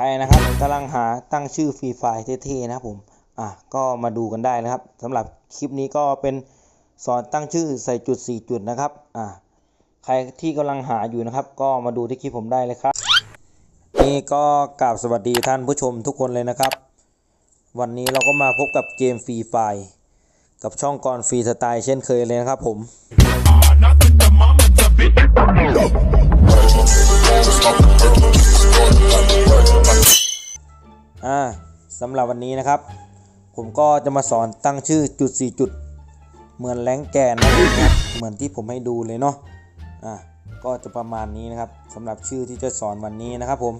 ใครนะครับกำลังหาตั้งชื่อฟรีไฟล์เท่ๆนะครับผมอะก็มาดูกันได้นะครับสำหรับคลิปนี้ก็เป็นสอนตั้งชื่อใส่จุด 4 จุดนะครับอะใครที่กำลังหาอยู่นะครับ ก็มาดูที่คลิปผมได้เลยครับ นี่ก็กราบสวัสดีท่านผู้ชมทุกคนเลยนะครับ วันนี้เราก็มาพบกับเกมฟรีไฟล์กับช่องกรฟรีสไตล์เช่นเคยเลยนะครับผม สำหรับวันนี้นะครับ ผมก็จะมาสอนตั้งชื่อจุด 4 จุด เหมือนแรงแกนนะครับเหมือนที่ผมให้ดูเลยเนาะอ่าก็จะประมาณนี้นะครับสำหรับชื่อที่จะสอนวันนี้นะครับผม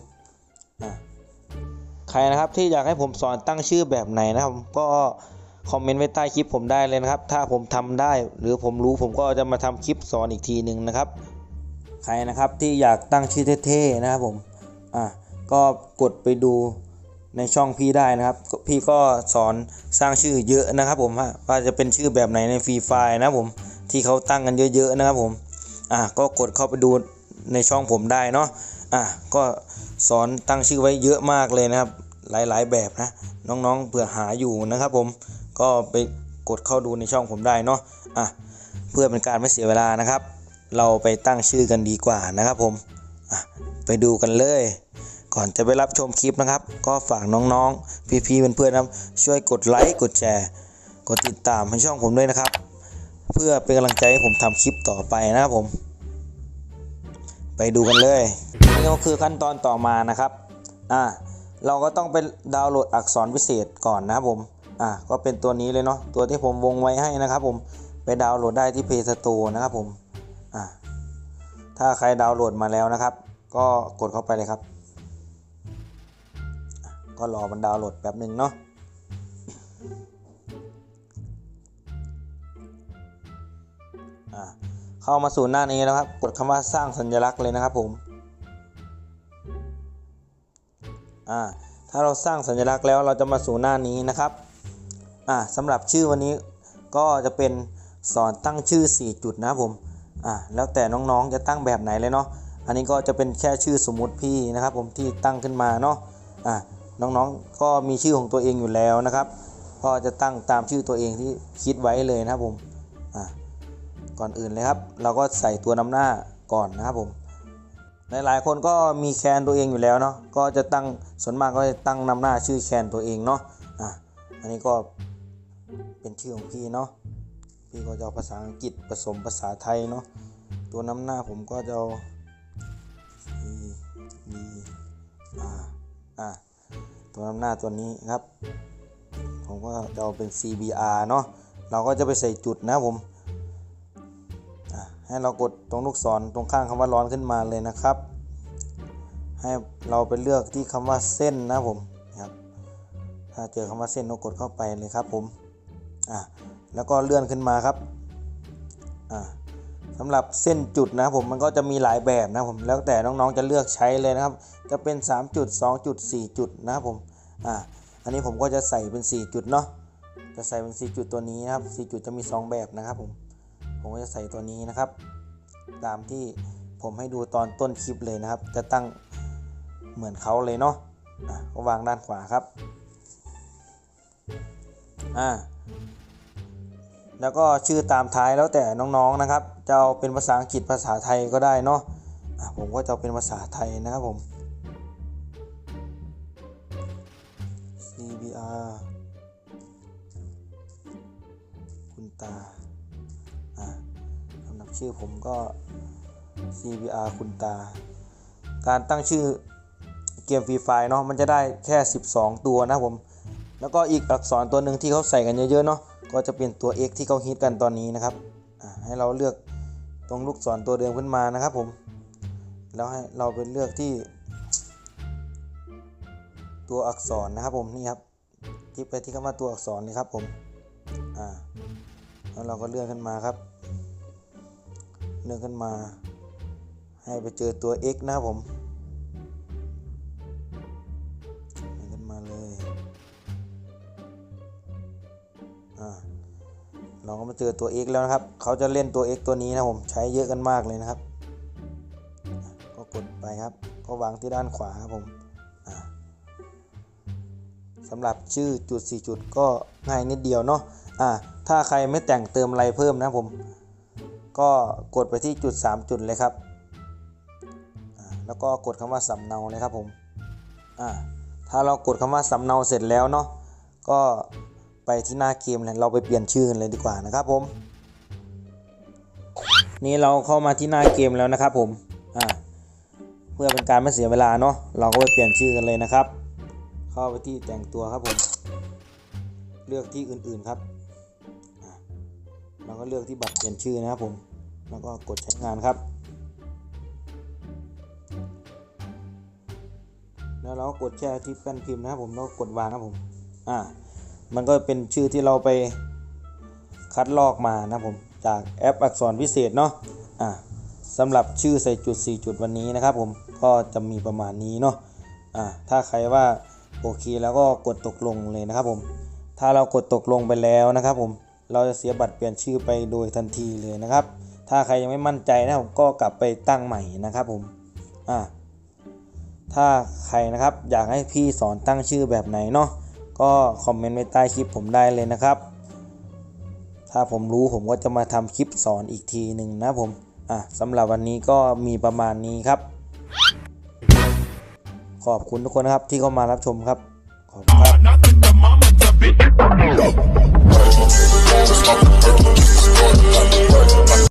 อ่าใครนะครับที่อยากให้ผมสอนตั้งชื่อแบบไหนนะครับ ก็คอมเมนต์ไว้ใต้คลิปผมได้เลยนะครับ ถ้าผมทำได้ หรือผมรู้ผมก็จะมาทำคลิปสอนอีกทีหนึ่งนะครับ ใครนะครับที่อยากตั้งชื่อเท่ๆนะครับผมอ่าก็กดไปดู ในช่องพี่ได้นะครับ พี่ก็สอนสร้างชื่อเยอะนะครับผมว่าจะเป็นชื่อแบบไหนในฟรีไฟล์นะผมที่เขาตั้งกันเยอะๆนะครับผมอ่าก็กดเข้าไปดูในช่องผมได้เนาะอ่าก็สอนตั้งชื่อไว้เยอะมากเลยนะครับ หลายๆแบบนะ น้องๆเผื่อหาอยู่นะครับผมก็ไปกดเข้าดูในช่องผมได้เนาะอะเพื่อเป็นการไม่เสียเวลานะครับ เราไปตั้งชื่อกันดีกว่านะครับผมอะไปดูกันเลย ก่อนจะไปรับชมคลิปนะครับ ก็ฝากน้องๆ พี่ๆเพื่อนๆนะครับช่วยกดไลค์กดแชร์ กดติดตามให้ช่องผมด้วยนะครับ เพื่อเป็นกำลังใจให้ผมทำคลิปต่อไปนะครับผม ไปดูกันเลยนี่ก็คือขั้นตอนต่อมานะครับอ่าเราก็ต้องไปดาวน์โหลดอักษรพิเศษก่อนนะครับผมอ่าก็เป็นตัวนี้เลยเนาะตัวที่ผมวงไว้ให้นะครับ ผมไปดาวน์โหลดได้ที่ Play Store นะครับผมอ่าถ้าใครดาวน์โหลดมาแล้วนะครับ ก็กดเข้าไปเลยครับ ก็รอมันดาวน์โหลดแป๊บหนึ่งเนาะอ่าเข้ามาสู่หน้านี้แล้วครับ กดคำว่าสร้างสัญลักษณ์เลยนะครับผมอ่าถ้าเราสร้างสัญลักษณ์แล้วเราจะมาสู่หน้านี้นะครับอ่าสำหรับชื่อวันนี้ก็จะเป็นสอนตั้งชื่อ 4 จุดนะครับผมอ่าแล้วแต่น้องๆจะตั้งแบบไหนเลยเนาะอันนี้ก็จะเป็นแค่ชื่อสมมุติพี่นะครับผมที่ตั้งขึ้นมาเนาะอ่า น้องๆ ก็มีชื่อของตัวเองอยู่แล้วนะครับ ก็จะตั้งตามชื่อตัวเองที่คิดไว้เลยนะครับผมก่อนอื่นเลยครับ เราก็ใส่ตัวนำหน้าก่อนนะครับผมหลายๆคนก็มีแคนตัวเองอยู่แล้วเนาะก็จะตั้งส่วนมากก็จะตั้งนำหน้าชื่อแคนตัวเองเนาะอะอันนี้ก็เป็นชื่อของพี่เนาะพี่ก็จะเอาภาษาอังกฤษผสมภาษาไทยเนาะตัวนำหน้าผมก็จะเอา C B R อะ ตัวนำหน้าตัวนี้ครับ ผมก็จะเอาเป็น CBR เนาะเราก็จะไปใส่จุดนะผมให้เรากดตรงลูกศรตรงข้างคำว่าร้อนขึ้นมาเลยนะครับ ให้เราไปเลือกที่คำว่าเส้นนะผมครับ ถ้าเจอคำว่าเส้นเรากดเข้าไปเลยครับผมอะแล้วก็เลื่อนขึ้นมาครับอะสำหรับเส้นจุดนะผมมันก็จะมีหลายแบบนะผมแล้วแต่น้องๆจะเลือกใช้เลยนะครับ จะเป็น 3 จุด 2 จุด 4 จุดนะครับผม อ่า อันนี้ผมก็จะใส่เป็น 4 จุดเนาะ จะใส่เป็น 4 จุดตัวนี้นะครับ 4 จุดจะมี 2 แบบนะครับผม ผมก็จะใส่ตัวนี้นะครับ ตามที่ผมให้ดูตอนต้นคลิปเลยนะครับ จะตั้งเหมือนเขาเลยเนาะอะก็วางด้านขวาครับ อ่า แล้วก็ชื่อตามท้ายแล้วแต่น้องๆนะครับ จะเอาเป็นภาษาอังกฤษภาษาไทยก็ได้เนาะะผมก็จะเอาเป็นภาษาไทยนะครับผม CBR คุณตาอ่าสำหรับชื่อผมก็ CBR คุณตา การตั้งชื่อเกมฟรีไฟเนาะมันจะได้แค่ 12 ตัวนะผม แล้วก็อีกอักษรตัวหนึ่งที่เขาใส่กันเยอะๆเนาะก็จะเป็นตัว x ที่เขาฮิตกันตอนนี้นะครับให้เราเลือกตรงลูกศรตัวเดิมขึ้นมานะครับผม แล้วให้เราไปเลือกที่ ตัวอักษรนะครับผมนี่ครับที่ไปที่คำว่าตัวอักษรนี่ครับผมอ่าแล้วเราก็เลื่อนขึ้นมาครับเลื่อนขึ้นมา ให้ไปเจอตัว x นะครับผมเลื่อนขึ้นมาเลยอ่าเราก็มาเจอตัว x แล้วนะครับ เขาจะเล่นตัว x ตัวนี้นะผมใช้เยอะกันมากเลยนะครับ ก็กดไปครับก็วางที่ด้านขวาครับผมอ่า สำหรับชื่อจุด 4 จุดก็ง่ายนิดเดียวเนาะอ่าถ้าใครไม่แต่งเติมอะไรเพิ่มนะผม ก็กดไปที่จุด 3 จุดเลยครับ แล้วก็กดคำว่าสำเนาเลยครับผมอ่าถ้าเรากดคำว่าสำเนาเสร็จแล้วเนาะก็ไปที่หน้าเกมเลยเราไปเปลี่ยนชื่อกันเลยดีกว่านะครับผม นี่เราเข้ามาที่หน้าเกมแล้วนะครับผมอ่าเพื่อเป็นการไม่เสียเวลาเนาะเราก็ไปเปลี่ยนชื่อกันเลยนะครับ เข้าไปที่แต่งตัวครับผม เลือกที่อื่นๆครับอะเราก็เลือกที่บัตรเปลี่ยนชื่อนะครับผม แล้วก็กดใช้งานครับ แล้วเราก็กดแช่ที่แป้นพิมพ์นะครับผม แล้วก็กดวางครับผม อ่า มันก็เป็นชื่อที่เราไปคัดลอกมานะผม จากแอปอักษรพิเศษเนาะ อ่าสำหรับชื่อใส่จุด 4 จุดวันนี้นะครับผม ก็จะมีประมาณนี้เนาะ อ่า ถ้าใครว่า โอเคแล้วก็กดตกลงเลยนะครับผม ถ้าเรากดตกลงไปแล้วนะครับผม เราจะเสียบัตรเปลี่ยนชื่อไปโดยทันทีเลยนะครับ ถ้าใครยังไม่มั่นใจนะครับก็กลับไปตั้งใหม่นะครับผม อ่า ถ้าใครนะครับอยากให้พี่สอนตั้งชื่อแบบไหนเนาะ ก็คอมเมนต์ไว้ใต้คลิปผมได้เลยนะครับ ถ้าผมรู้ผมก็จะมาทำคลิปสอนอีกทีหนึ่งนะผม อะสำหรับวันนี้ก็มีประมาณนี้ครับ ขอบคุณทุกคนนะครับที่เข้ามารับชมครับ ขอบคุณครับ